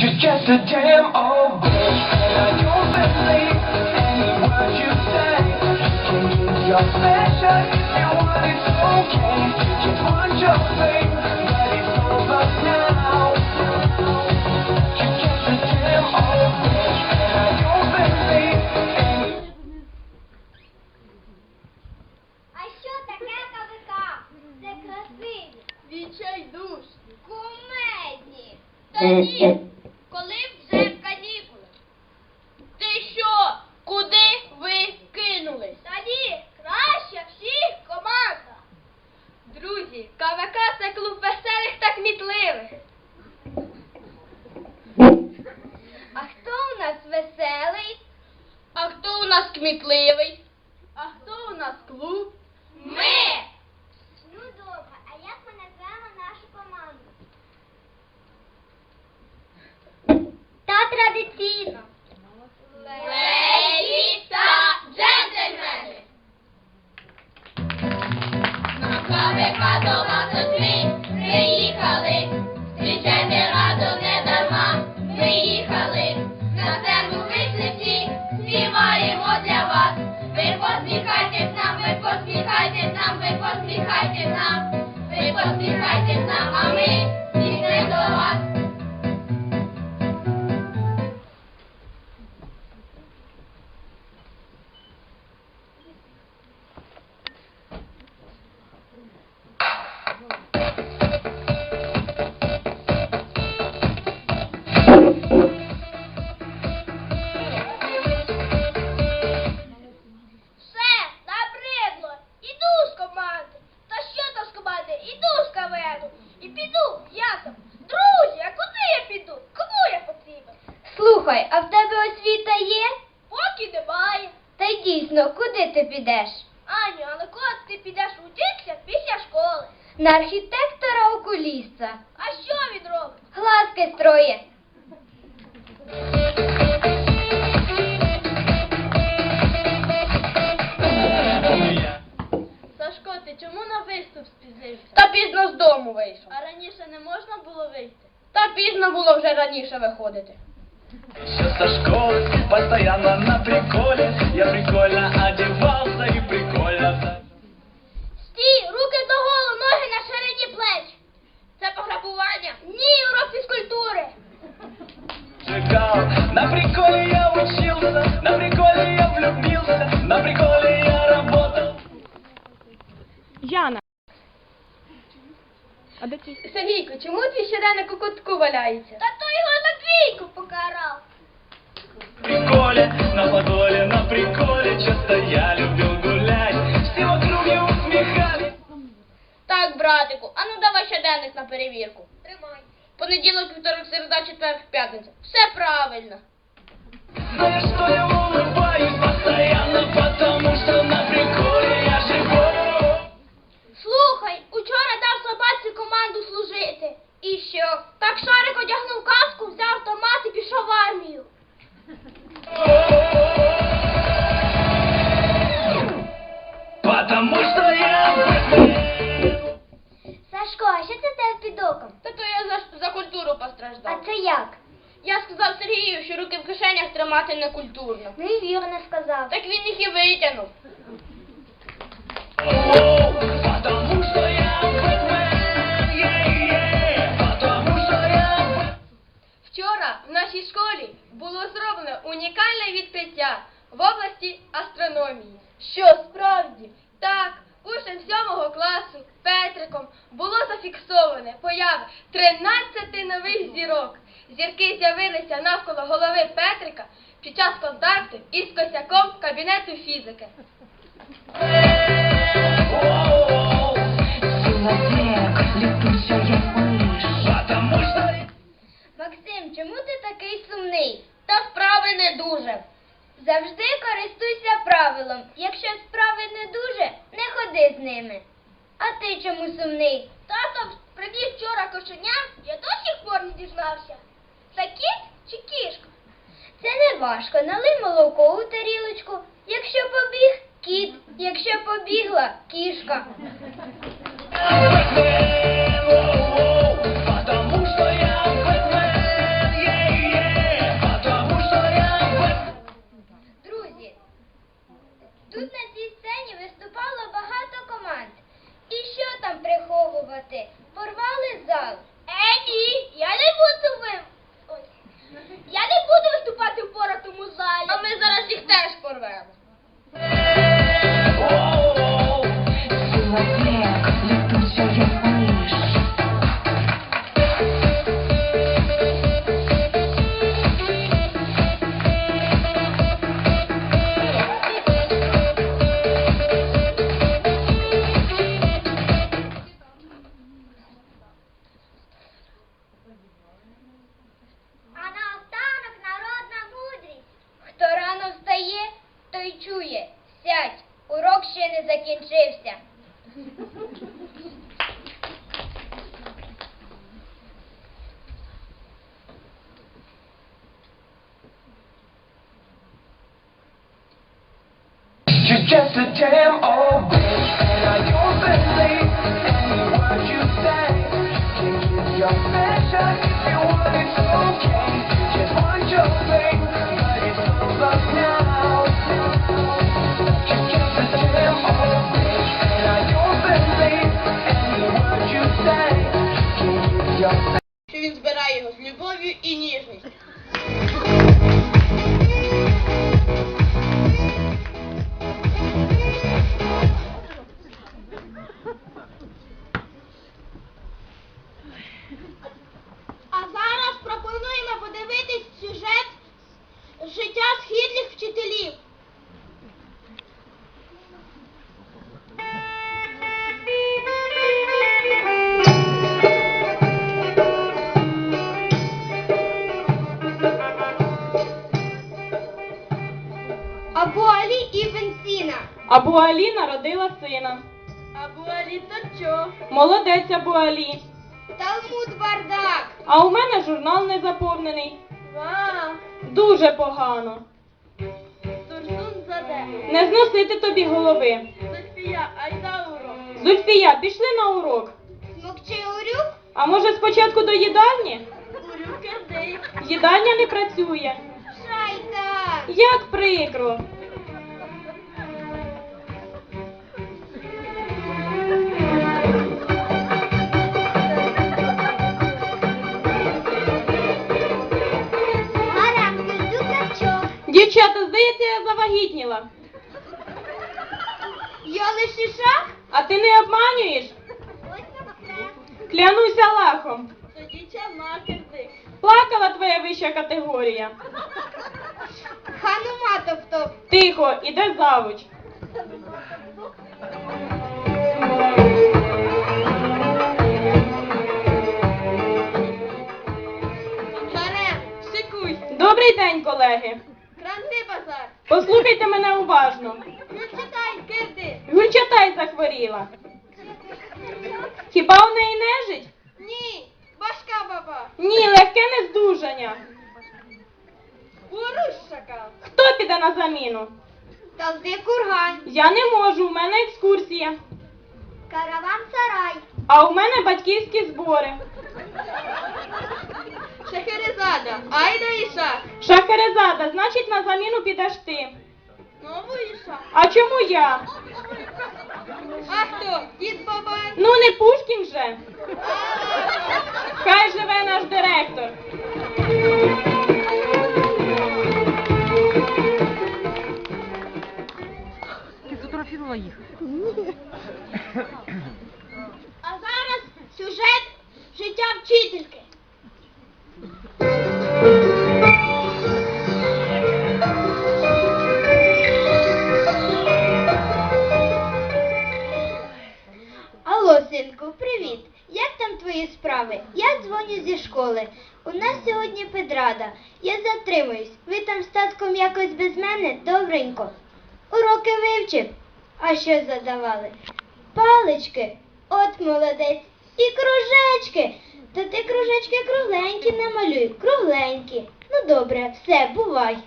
You're just a damn old bitch, and I don't believe any word you say. You can use your pleasure if you want, it's okay. Just want your fame, but it's over now. You're just a damn old bitch, and I don't believe any. А що таке КВК? Це красиві, Відчайдушні. кумедні. Та ні, коли вже канікули. Ти що? Куди ви кинулись? Тоді краще всіх команда. Друзі, КВК це клуб веселих та кмітливих. А хто у нас веселий? А хто у нас кмітливий? А хто у нас клуб? Ми! Ну добре, а як ми назвемо нашу команду? Та традиційно. Нам, ви посміхайте нам, ви посміхайте нам, а ми Слухай, а в тебе освіта є? Поки немає. Та й дійсно, куди ти підеш? Аню, але коли ти підеш учитися після школи? На архітектора окуліста. А що він робить? Глазки строє. Сашко, ти чому на виступ спізнився? Та пізно з дому вийшов. А раніше не можна було вийти? Та пізно було вже раніше виходити. Все со школы, постоянно на приколе Я прикольно одевался и прикольно Стій, руки доголу, ноги на ширині плеч. Це пограбування. Ні, урок фізкультури. зажигал На приколе я учился, на приколе я влюбился А де ти? Сергійко, чому твій щоденник у кутку валяється? Та то його за двійку покарав. приколе, на подоле, на приколе Часто я любил гулять, все вокруг мне усмехались Так, братику, а ну давай щоденник на перевірку. Тримай. Понеділок, вівторок, середа, четвер, п'ятниця. Все правильно. Знаешь, что я І що? Так Шарик одягнув каску, взяв автомат і пішов в армію. Потому что я Сашко, а що це тебе під оком? Та то я за, за культуру постраждав. це як? Я сказав Сергію, що руки в кишенях тримати не культурно. Невірно сказав. Так він їх і витягнув. Нашій школі було зроблено унікальне відкриття в області астрономії. Що справді? Так, учнем 7 класу Петриком було зафіксоване появи 13 нових зірок. Зірки з'явилися навколо голови Петрика під час контакту із косяком кабінету фізики. Человек, летучая мышь. Потому что Максим, чому ти такий сумний? Та справи не дуже. Завжди користуйся правилом. Якщо справи не дуже, не ходи з ними. А ти чому сумний? Тато привіз вчора кошеня, я до сих не дізнався. Це кіт чи кішка? Це не важко. Налий молоко у тарілочку. Якщо побіг кіт, якщо побігла кішка. вирішувати. Порвали зал. Е, ні, я не буду вим... Ой. Я не буду виступати в поротому залі. А ми зараз їх теж порвемо. Абу Алі народила сина. Абу Алі то чо? Молодець Абу Алі. Талмуд бардак. А у мене журнал не заповнений. Ва, Дуже погано. Турсун заде. Не зносити тобі голови. Софія, айда урок. Зульфія, пішли на урок. Смокчи урюк, А може спочатку до їдальні? урюк кердей. Їдальня не працює. Шайка. Як прикро. Дівчата, здається, я завагітніла. Я лише шах. А ти не обманюєш? Клянуся лахом. Тоді чама. Плакала твоя вища категорія. Ханума тобто. Тихо, іде завуч. Добрий день, колеги. Послухайте мене уважно. Ну читай, кирди. Гульчатай захворіла. Хіба у неї нежить? Ні, башка баба. Ні, легке нездужання. Урушака. Хто піде на заміну? Та Талди курган. Я не можу, у мене екскурсія. Караван сарай. А у мене батьківські збори. Шахерезада. Айда Іша. Шахерезада, значить на заміну підеш ти. Знову вийшов. А чому я? А хто? Дід Бабай. Ну не Пушкін же. Хай живе наш директор. Алло, синку, привіт. Як там твої справи? Я дзвоню зі школи. У нас сьогодні педрада. Я затримуюсь. Ви там з татком якось без мене? Добренько. Уроки вивчив. А що задавали? Палички. От молодець. І кружечки. Та ти кружечки кругленькі намалюй. Кругленькі. Ну добре, все, бувай.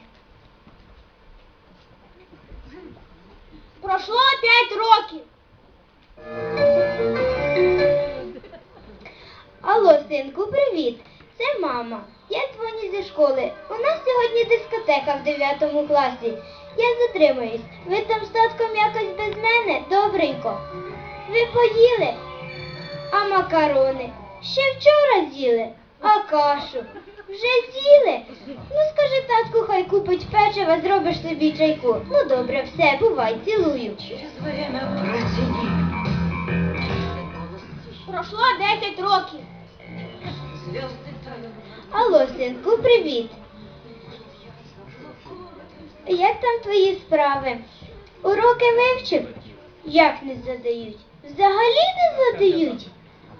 Пройшло п'ять років. Синку, привіт. Це мама. Я дзвоню зі школи. У нас сьогодні дискотека в 9 класі. Я затримуюсь. Ви там з татком якось без мене? Добренько. Ви поїли? А макарони? Ще вчора з'їли. А кашу? Вже з'їли? Ну скажи татку, хай купить печива, зробиш собі чайку. Ну добре, все, бувай, цілую. Пройшло 10 років. Алло, синку, привіт. Як там твої справи? Уроки вивчив? Як не задають? Взагалі не задають?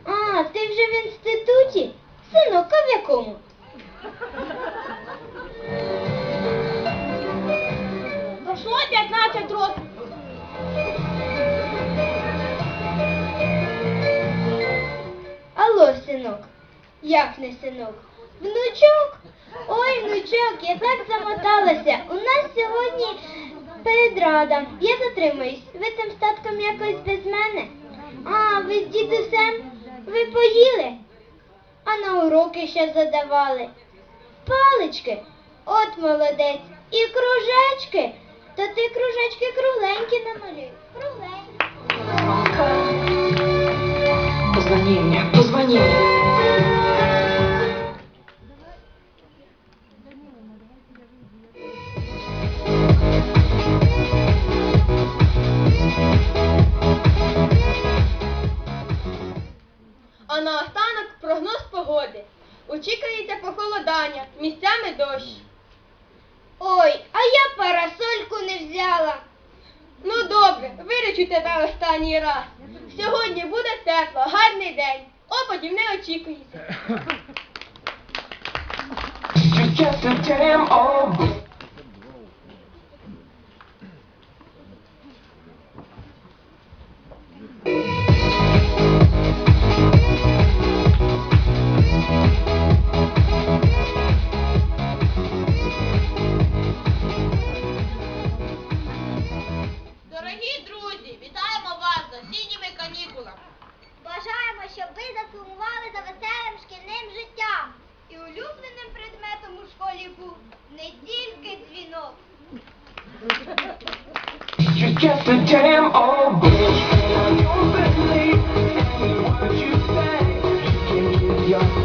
А, ти вже в інституті? Синок, а в якому? Пройшло 15 років. Алло, синок. Як не синок? Внучок? Ой, внучок, я так замоталася. У нас сьогодні передрада. Я затримуюсь. Ви там з татком якось без мене? А, ви з дідусем? Ви поїли? А на уроки що задавали? Палички. От молодець. І кружечки. То ти кружечки кругленькі намалюй. Кругленькі. Позвони мне, позвони мне. Добре, тебе останній раз. Сьогодні буде тепло, гарний день. Опадів не очікується. young